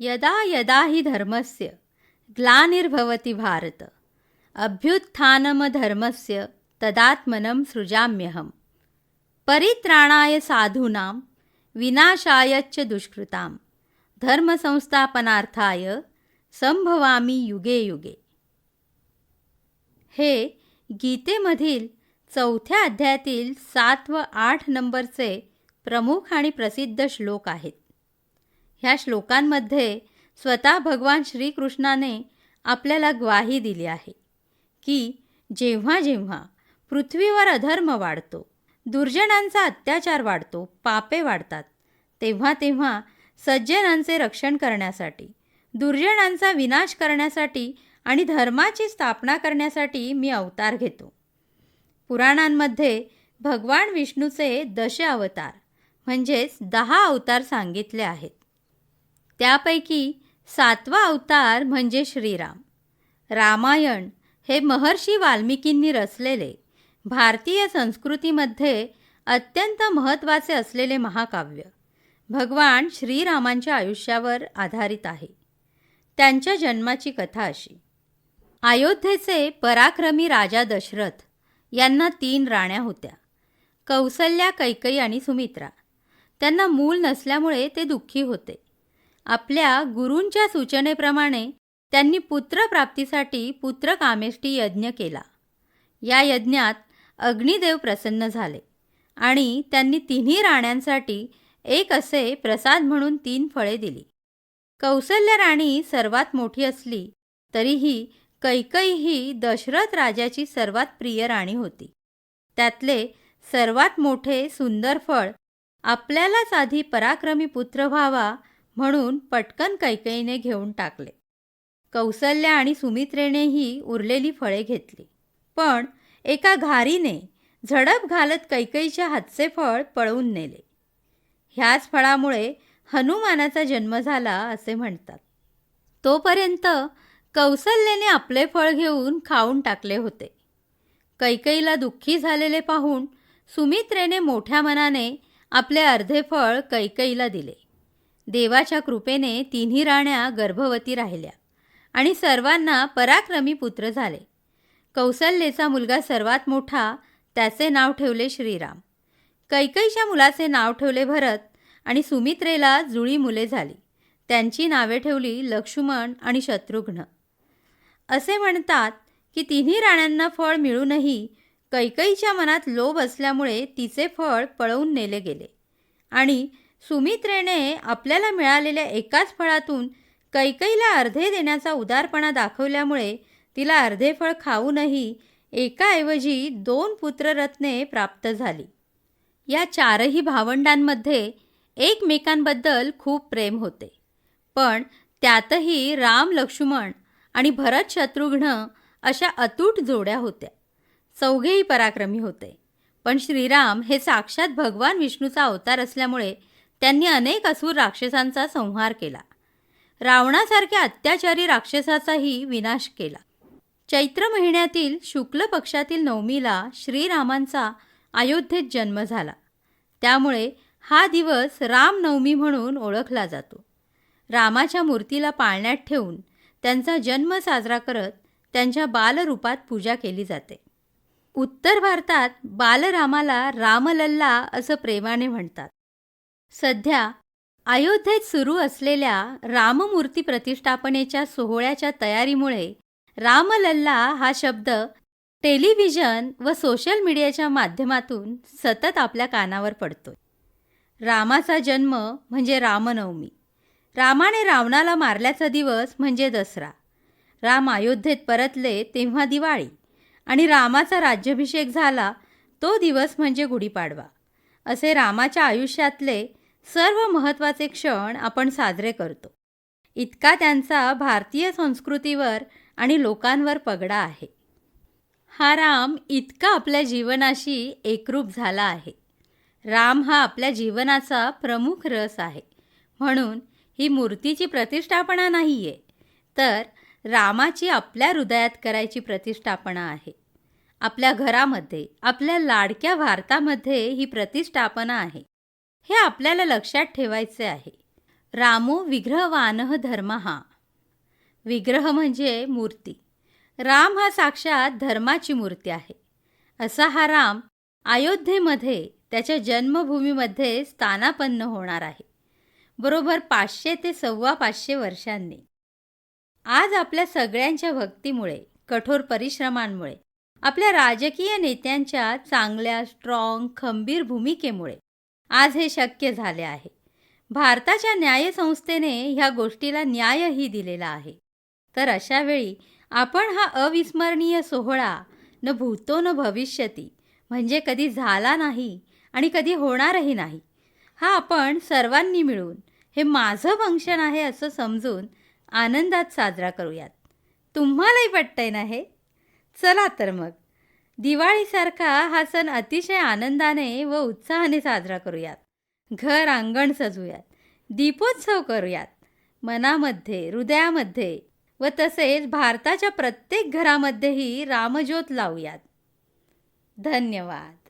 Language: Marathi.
यदा यदा हि धर्मस्य ग्लानिर्भवति भारत। अभ्युत्थानमधर्मस्य तदात्मनं सृजाम्यहं परित्राणाय साधूनां विनाशायच्च दुष्कृतां। धर्मसंस्थापनार्थाय संभवामी युगे युगे। हे गीतेमधील चौथ्या अध्यायातील सात व आठ नंबरचे प्रमुख आणि प्रसिद्ध श्लोक आहेत। ह्या श्लोकांमध्ये स्वतः भगवान श्रीकृष्णाने आपल्याला ग्वाही दिली आहे की जेव्हा जेव्हा पृथ्वीवर अधर्म वाढतो दुर्जनांचा अत्याचार वाढतो पापे वाढतात तेव्हा तेव्हा सज्जनांचे रक्षण करण्यासाठी दुर्जनांचा विनाश करण्यासाठी आणि धर्माची स्थापना करण्यासाठी मी अवतार घेतो. पुराणांमध्ये भगवान विष्णूचे दश अवतार म्हणजेच दहा अवतार सांगितले आहेत. त्यापैकी सातवा अवतार म्हणजे श्रीराम. रामायण हे महर्षी वाल्मिकींनी रचलेले भारतीय संस्कृतीमध्ये अत्यंत महत्त्वाचे असलेले महाकाव्य. भगवान श्रीरामांच्या आयुष्यावर आधारित आहे. त्यांच्या जन्माची कथा अशी. अयोध्येचे पराक्रमी राजा दशरथ यांना तीन राण्या होत्या. कौसल्या कैकई आणि सुमित्रा. त्यांना मूल नसल्यामुळे ते दुःखी होते. आपल्या गुरूंच्या सूचनेप्रमाणे त्यांनी पुत्रप्राप्तीसाठी पुत्रकामेष्टी यज्ञ केला. या यज्ञात अग्निदेव प्रसन्न झाले आणि त्यांनी तिन्ही राण्यांसाठी एक असे प्रसाद म्हणून तीन फळे दिली. कौसल्य राणी सर्वात मोठी असली तरीही कैकई ही दशरथ राजाची सर्वात प्रिय राणी होती. त्यातले सर्वात मोठे सुंदर फळ आपल्यालाच आधी पराक्रमी पुत्र व्हावा म्हणून पटकन कैकईने घेऊन टाकले. कौसल्या आणि सुमित्रेनेही उरलेली फळे घेतली. पण एका घारीने झडप घालत कैकईच्या हातचे फळ पळवून नेले. ह्याच फळामुळे हनुमानाचा जन्म झाला असे म्हणतात. तोपर्यंत कौसल्याने आपले फळ घेऊन खाऊन टाकले होते. कैकईला दुःखी झालेले पाहून सुमित्रेने मोठ्या मनाने आपले अर्धे फळ कैकईला दिले. देवाच्या कृपेने तिन्ही राण्या गर्भवती राहिल्या आणि सर्वांना पराक्रमी पुत्र झाले. कौसल्येचा मुलगा सर्वात मोठा त्याचे नाव ठेवले श्रीराम. कैकईच्या मुलाचे नाव ठेवले भरत आणि सुमित्रेला जुळी मुले झाली. त्यांची नावे ठेवली लक्ष्मण आणि शत्रुघ्न. असे म्हणतात की तिन्ही राण्यांना फळ मिळूनही कैकईच्या मनात लोभ असल्यामुळे तिचे फळ पळवून नेले गेले आणि सुमित्रेने आपल्याला मिळालेल्या एकाच फळातून कैकईला अर्धे देण्याचा उदारपणा दाखवल्यामुळे तिला अर्धे फळ खाऊनही एकाऐवजी दोन पुत्ररत्ने प्राप्त झाली. या चारही भावंडांमध्ये एकमेकांबद्दल खूप प्रेम होते. पण त्यातही राम लक्ष्मण आणि भरत शत्रुघ्न अशा अतूट जोड्या होत्या. चौघेही पराक्रमी होते. पण श्रीराम हे साक्षात भगवान विष्णूचा अवतार असल्यामुळे त्यांनी अनेक असुर राक्षसांचा संहार केला. रावणासारख्या अत्याचारी राक्षसाचाही विनाश केला. चैत्र महिन्यातील शुक्ल पक्षातील नवमीला श्रीरामांचा अयोध्येत जन्म झाला. त्यामुळे हा दिवस रामनवमी म्हणून ओळखला जातो. रामाच्या मूर्तीला पाळण्यात ठेवून त्यांचा जन्म साजरा करत त्यांच्या बालरूपात पूजा केली जाते. उत्तर भारतात बालरामाला रामलल्ला असं प्रेमाने म्हणतात. सध्या अयोध्येत सुरू असलेल्या राममूर्ती प्रतिष्ठापनेच्या सोहळ्याच्या तयारीमुळे रामलल्ला हा शब्द टेलिव्हिजन व सोशल मीडियाच्या माध्यमातून सतत आपल्या कानावर पडतोय. रामाचा जन्म म्हणजे रामनवमी. रामाने रावणाला मारल्याचा दिवस म्हणजे दसरा. राम अयोध्येत परतले तेव्हा दिवाळी आणि रामाचा राज्याभिषेक झाला तो दिवस म्हणजे गुढीपाडवा. असे रामाच्या आयुष्यातले सर्व महत्त्वाचे क्षण आपण साजरे करतो. इतका त्यांचा भारतीय संस्कृतीवर आणि लोकांवर पगडा आहे. हा राम इतका आपल्या जीवनाशी एकरूप झाला आहे. राम हा आपल्या जीवनाचा प्रमुख रस आहे. म्हणून ही मूर्तीची प्रतिष्ठापना नाही आहे तर रामाची आपल्या हृदयात करायची प्रतिष्ठापना आहे. आपल्या घरामध्ये आपल्या लाडक्या भारतामध्ये ही प्रतिष्ठापना आहे. हे आपल्याला लक्षात ठेवायचे आहे. रामो विग्रहवानः धर्महा. विग्रह म्हणजे मूर्ती. राम हा साक्षात धर्माची मूर्ती आहे. असा हा राम अयोध्येमध्ये त्याच्या जन्मभूमीमध्ये स्थानापन्न होणार आहे. बरोबर पाचशे ते सव्वा पाचशे वर्षांनी. आज आपल्या सगळ्यांच्या भक्तीमुळे कठोर परिश्रमांमुळे आपल्या राजकीय नेत्यांच्या चांगल्या स्ट्रॉंग खंबीर भूमिकेमुळे आज हे शक्य झाले आहे. भारताच्या न्यायसंस्थेने ह्या गोष्टीला न्यायही दिलेला आहे. तर अशावेळी आपण हा अविस्मरणीय सोहळा न भूतो न भविष्यती म्हणजे कधी झाला नाही आणि कधी होणारही नाही हा आपण सर्वांनी मिळून हे माझं फंक्शन आहे असं समजून आनंदात साजरा करूयात. तुम्हालाही पटतंय ना हे? चला तर मग. दिवाळीसारखा हा सण अतिशय आनंदाने व उत्साहाने साजरा करूयात. घर अंगण सजवूयात. दीपोत्सव करूयात. मनामध्ये हृदयामध्ये व तसेच भारताच्या प्रत्येक घरामध्येही रामज्योत लावूयात. धन्यवाद.